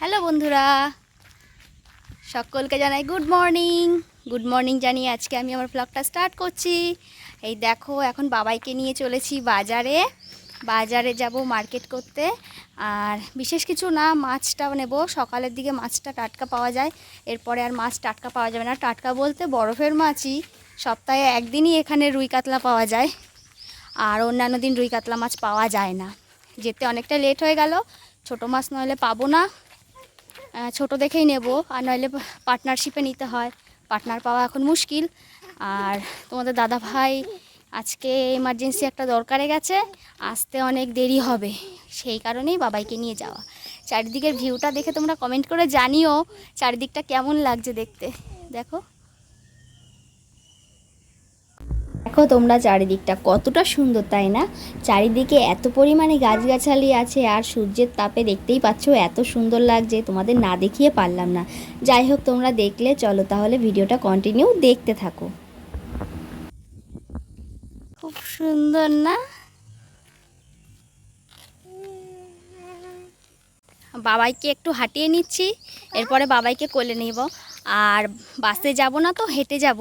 Hello বন্ধুরা, সকলকে জানাই গুড মর্নিং গুড মর্নিং জানিয়ে আজকে আমি আমার ব্লগটা স্টার্ট করছি। এই দেখো, এখন বাবাইকে নিয়ে চলেছি বাজারে। বাজারে যাব মার্কেট করতে। আর বিশেষ কিছু না মাছটা নেব। সকালের দিকে মাছটা টাটকা পাওয়া যায়। এরপরে আর মাছ টাটকা পাওয়া যাবে না। টাটকা বলতে বরফের মাছই। সপ্তাহে একদিনই এখানে রুই কাতলা পাওয়া যায়। আর অন্যান্য দিন রুই কাতলা মাছ পাওয়া যায় না। যেতে অনেকটা লেট হয়ে গেল। ছোট মাছ নইলে পাবো না। ছোট দেখেই নেব। আর নইলে পার্টনারশিপে নিতে হয়। পার্টনার পাওয়া এখন মুশকিল। আর তোমাদের দাদা ভাই আজকে এমার্জেন্সি একটা দরকারে গেছে। আসতে অনেক দেরি হবে। সেই কারণেই বাবাইকে নিয়ে যাওয়া। চারিদিকের ভিউটা দেখে তোমরা কমেন্ট করে জানিও। চারিদিকটা কেমন লাগছে দেখতে। দেখো। দেখো তোমরা চারিদিকটা কতটা সুন্দর, তাই না? চারিদিকে এত পরিমাণে গাছগাছালি আছে আর সূর্যের তাপে দেখতেই পাচ্ছ এত সুন্দর লাগছে, তোমাদের না দেখিয়ে পারলাম না। যাই হোক, তোমরা দেখলে, চলো তাহলে ভিডিওটা কন্টিনিউ দেখতে থাকো। খুব সুন্দর না? বাবাইকে একটু হাঁটিয়ে নিচ্ছি, এরপরে বাবাইকে কোলে নেব। আর বাসে যাব না তো, হেঁটে যাব।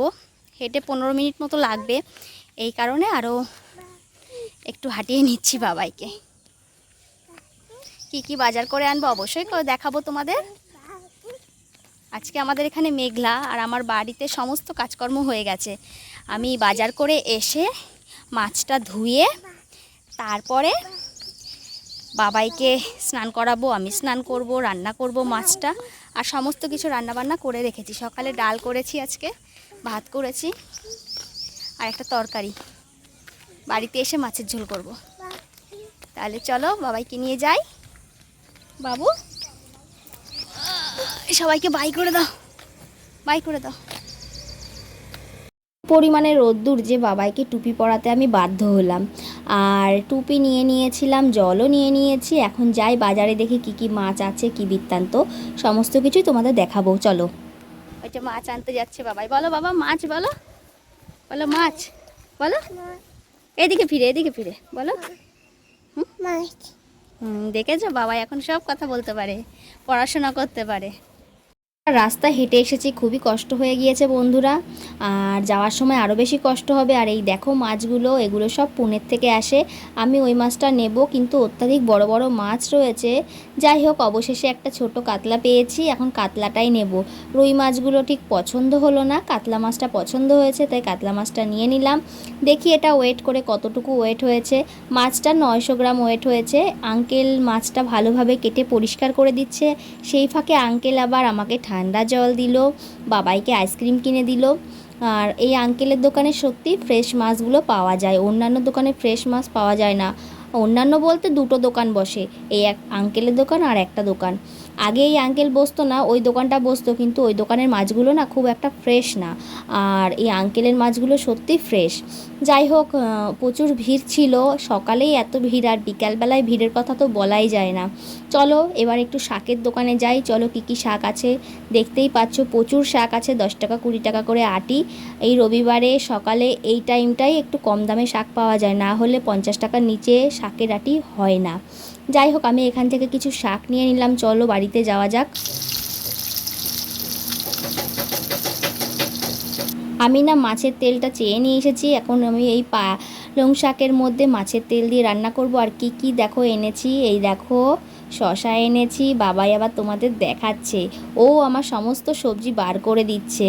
হেঁটে পনেরো মিনিট মতো লাগবে। এই কারণে আরও একটু হাঁটিয়ে নিচ্ছি বাবাইকে। কি কি বাজার করে আনব অবশ্যই দেখাবো তোমাদের। আজকে আমাদের এখানে মেঘলা আর আমার বাড়িতে সমস্ত কাজকর্ম হয়ে গেছে। আমি বাজার করে এসে মাছটা ধুয়ে তারপরে বাবাইকে স্নান করাবো, আমি স্নান করব, রান্না করব মাছটা। আর সমস্ত কিছু রান্না বান্না করে রেখেছি। সকালে ডাল করেছি আজকে। ভাত করেছি আর একটা তরকারি। বাড়িতে এসে মাছের ঝোল করব। তাহলে চলো বাবাইকে নিয়ে যাই। বাবু, সবাইকে বাই করে দাও। বাই করে দাও। পরিমাণে রোদ্দুর যে বাবাইকে টুপি পরাতে আমি বাধ্য হলাম। আর টুপি নিয়ে নিয়েছিলাম, জলও নিয়ে নিয়েছি। এখন যাই বাজারে দেখি কি কি মাছ আছে, কি বৃত্তান্ত। সমস্ত কিছুই তোমাদের দেখাবো। চলো। যে মাছ আনতে যাচ্ছে বাবাই। বলো বাবা মাছ বলো। বলো মাছ। বলো। এদিকে ফিরে এদিকে ফিরে। বলো। হুম? দেখেছ? বাবা এখন সব কথা বলতে পারে পড়াশোনা করতে পারে। রাস্তা হেঁটে এসেছি, খুবই কষ্ট হয়ে গিয়েছে বন্ধুরা। আর যাওয়ার সময় আরও বেশি কষ্ট হবে। আর এই দেখো মাছগুলো, এগুলো সব পুনের থেকে আসে। আমি ওই মাছটা নেব, কিন্তু অত্যাধিক বড় বড় মাছ রয়েছে। যাই হোক, অবশেষে একটা ছোট কাতলা পেয়েছি, এখন কাতলাটাই নেব। রুই মাছগুলো ঠিক পছন্দ হলো না, কাতলা মাছটা পছন্দ হয়েছে, তাই কাতলা মাছটা নিয়ে নিলাম। দেখি এটা ওয়েট করে কতটুকু ওয়েট হয়েছে। মাছটা নয়শো গ্রাম ওয়েট হয়েছে। আঙ্কেল মাছটা ভালোভাবে কেটে পরিষ্কার করে দিচ্ছে। সেই ফাঁকে আঙ্কেল আবার আমাকে ঠান্ডা জল দিল, বাবাইকে আইসক্রিম কিনে দিল। আর এই আঙ্কেলের দোকানে সত্যি ফ্রেশ মাছগুলো পাওয়া যায়। অন্যান্য দোকানে ফ্রেশ মাছ পাওয়া যায় না। অন্যান্য বলতে দুটো দোকান বসে, এই এক আঙ্কেলের দোকান আর একটা দোকান। আগে এই আঙ্কেল বসতো না, ওই দোকানটা বসতো, কিন্তু ওই দোকানের মাছগুলো না খুব একটা ফ্রেশ না। আর এই আঙ্কেলের মাছগুলো সত্যি ফ্রেশ যাই হোক প্রচুর ভিড় ছিল, সকালেই এত ভিড় আর বিকালবেলায় ভিড়ের কথা তো বলাই যায় না। চলো, এবার একটু শাকের দোকানে যাই, চলো কী কী শাক আছে। দেখতেই পাচ্ছ, প্রচুর শাক আছে, দশ টাকা, কুড়ি টাকা করে আটি। এই রবিবারে সকালে এই টাইমটাই একটু কম দামে শাক পাওয়া যায়, না হলে পঞ্চাশ টাকার নিচে শাকের আটি হয় না। যাই হোক, আমি এখান থেকে কিছু শাক নিয়ে নিলাম। চলো, বাড়িতে যাওয়া যাক। আমি না মাছের তেলটা চেয়ে নিয়ে এসেছি। এখন আমি এই পালং শাকের মধ্যে মাছের তেল দিয়ে রান্না করব। আর কি কি দেখো এনেছি? এই দেখো শশা এনেছি, বাবাই আবার তোমাদের দেখাচ্ছে। ও আমার সমস্ত সবজি বার করে দিচ্ছে।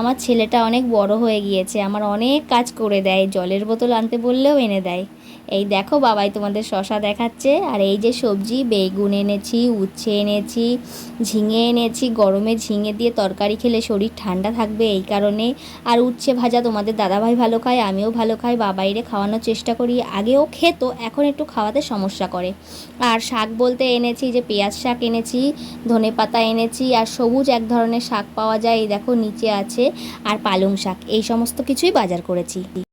আমার ছেলেটা অনেক বড় হয়ে গিয়েছে। আমার অনেক কাজ করে দেয়। জলের বোতল আনতে বললেও এনে দেয়। এই দেখো বাবাই তোমাদের শশা দেখাচ্ছে, আর এই যে সবজি, বেগুন এনেছি, উচ্ছে এনেছি, ঝিঙে এনেছি, গরমে ঝিঙে দিয়ে তরকারি খেলে শরীর ঠান্ডা থাকবে এই কারণে। আর উচ্ছে ভাজা তোমাদের দাদাভাই ভালো খায়, আমিও ভালো খাই, বাবাইরে খাওয়ানোর চেষ্টা করি আগেও খেতো, এখন একটু খাওয়াতে সমস্যা করে। আর শাক বলতে এনেছি যে পেঁয়াজ শাক এনেছি, ধনে পাতা এনেছি, আর সবুজ এক ধরনের শাক পাওয়া যায়, এই দেখো নিচে আছে, আর পালং শাক, এই সমস্ত কিছুই বাজার করেছি।